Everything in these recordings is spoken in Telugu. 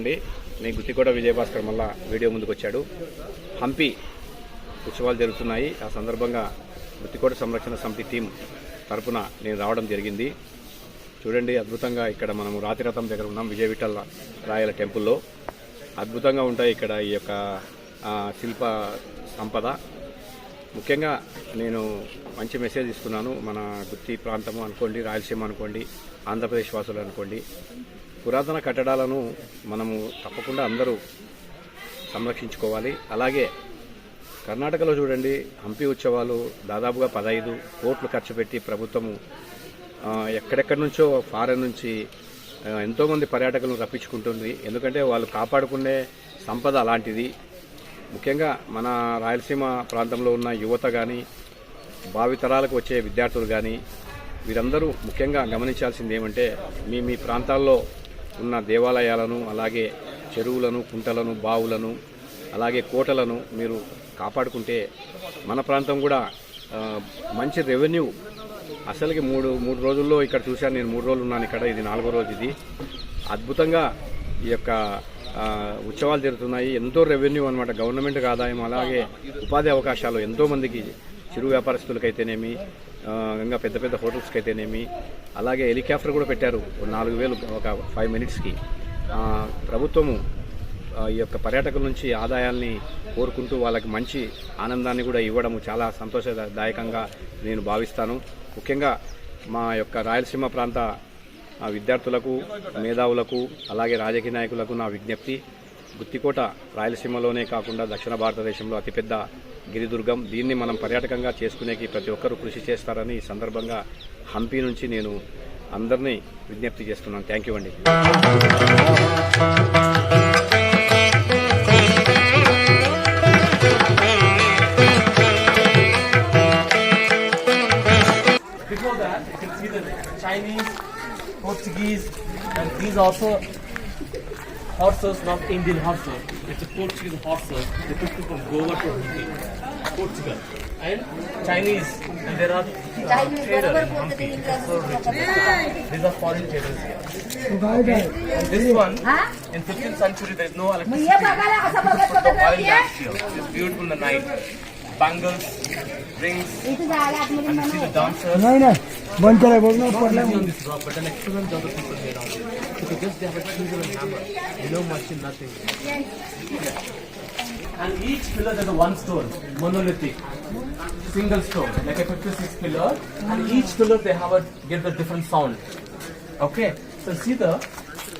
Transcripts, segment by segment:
నమస్కారం నేను గుత్తికోట విజయభాస్కర్ మళ్ళా వీడియో ముందుకు వచ్చాడు హంపి ఉత్సవాలు జరుగుతున్నాయి. ఆ సందర్భంగా గుత్తికోట సంరక్షణ సమితి టీం తరపున నేను రావడం జరిగింది. చూడండి అద్భుతంగా ఇక్కడ మనము రాతిరథం దగ్గర ఉన్నాం విజయ రాయల టెంపుల్లో. అద్భుతంగా ఉంటాయి ఇక్కడ ఈ యొక్క శిల్ప సంపద. ముఖ్యంగా నేను మంచి మెసేజ్ ఇస్తున్నాను. మన గుత్తి ప్రాంతము అనుకోండి రాయలసీమ అనుకోండి ఆంధ్రప్రదేశ్ వాసులు అనుకోండి. పురాతన కట్టడాలను మనము తప్పకుండా అందరూ సంరక్షించుకోవాలి. అలాగే కర్ణాటకలో చూడండి హంపి ఉత్సవాలు దాదాపుగా పదహైదు కోట్లు ఖర్చు పెట్టి ప్రభుత్వము ఎక్కడెక్కడి నుంచో ఫారెన్ నుంచి ఎంతోమంది పర్యాటకులను రప్పించుకుంటుంది. ఎందుకంటే వాళ్ళు కాపాడుకునే సంపద అలాంటిది. ముఖ్యంగా మన రాయలసీమ ప్రాంతంలో ఉన్న యువత కానీ భావితరాలకు వచ్చే విద్యార్థులు కానీ వీరందరూ ముఖ్యంగా గమనించాల్సింది ఏమంటే మీ మీ ప్రాంతాల్లో ఉన్న దేవాలయాలను అలాగే చెరువులను కుంటలను బావులను అలాగే కోటలను మీరు కాపాడుకుంటే మన ప్రాంతం కూడా మంచి రెవెన్యూ. అసలుకి మూడు మూడు రోజుల్లో ఇక్కడ చూశాను నేను మూడు రోజులు ఉన్నాను ఇక్కడ ఇది నాలుగో రోజు ఇది. అద్భుతంగా ఈ యొక్క ఉత్సవాలు జరుగుతున్నాయి. ఎంతో రెవెన్యూ అనమాట గవర్నమెంట్కి ఆదాయం అలాగే ఉపాధి అవకాశాలు ఎంతోమందికి చిరు వ్యాపారస్తులకైతేనేమి ఇంకా పెద్ద పెద్ద హోటల్స్కి అయితేనేమి అలాగే హెలికాప్టర్ కూడా పెట్టారు నాలుగు వేలు ఒక ఫైవ్ మినిట్స్కి. ప్రభుత్వము ఆ, ఈ యొక్క పర్యాటకుల నుంచి ఆదాయాల్ని కోరుకుంటూ వాళ్ళకి మంచి ఆనందాన్ని కూడా ఇవ్వడం చాలా సంతోషదాయకంగా నేను భావిస్తాను. ముఖ్యంగా మా యొక్క రాయలసీమ ప్రాంత విద్యార్థులకు మేధావులకు అలాగే రాజకీయ నాయకులకు నా విజ్ఞప్తి. గుత్తికోట రాయలసీమలోనే కాకుండా దక్షిణ భారతదేశంలో అతిపెద్ద గిరిదుర్గం. దీన్ని మనం పర్యాటకంగా చేసుకునేకి ప్రతి ఒక్కరూ కృషి చేస్తారని ఈ సందర్భంగా హంపి నుంచి నేను అందరినీ విజ్ఞప్తి చేస్తున్నాను. థ్యాంక్ యూ అండి. Chinese, Portuguese, and these also horses, not Indian horses. It's a Portuguese horses. They took it from Goa to Hampi, Portugal. And Chinese, and there are uh, traders in Hampi. So rich. These are foreign traders here. Okay. And this one, in 15th century, there is no electricity. Iya, bakalan ako sa bagat Put the oil fotografia. lamps here. It's beautiful in the night Bangles, rings, Ito sa alat mo rin and you see the manu. dancers. नाही नाही बंद केलाय बघ ना not पडला easy on this rock, but an excellent job of people here down there. Because just they have a chisel and hammer. You know much in nothing. And each pillar there's a one stone, monolithic, single stone, like a 56 pillar. And each pillar they have a give a different sound. Okay, so see the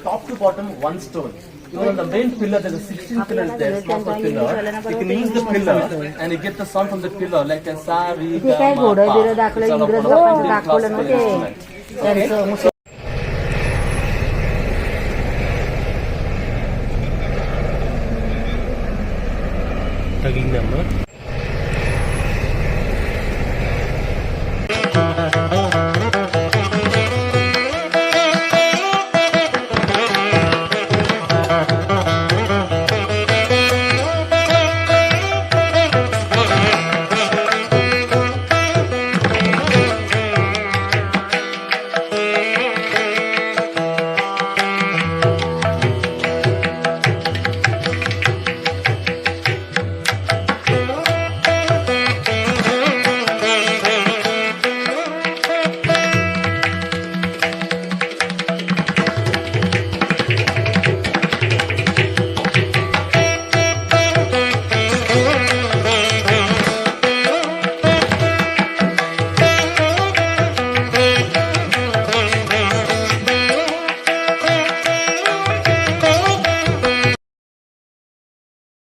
top to bottom one stone. even the main pillar, there's a 16 pillars there, small for pillar. You can use the pillar and you get the sound from the pillar, like a sa, re, ga, ma, pa. It's all about the classical instrument. Okay?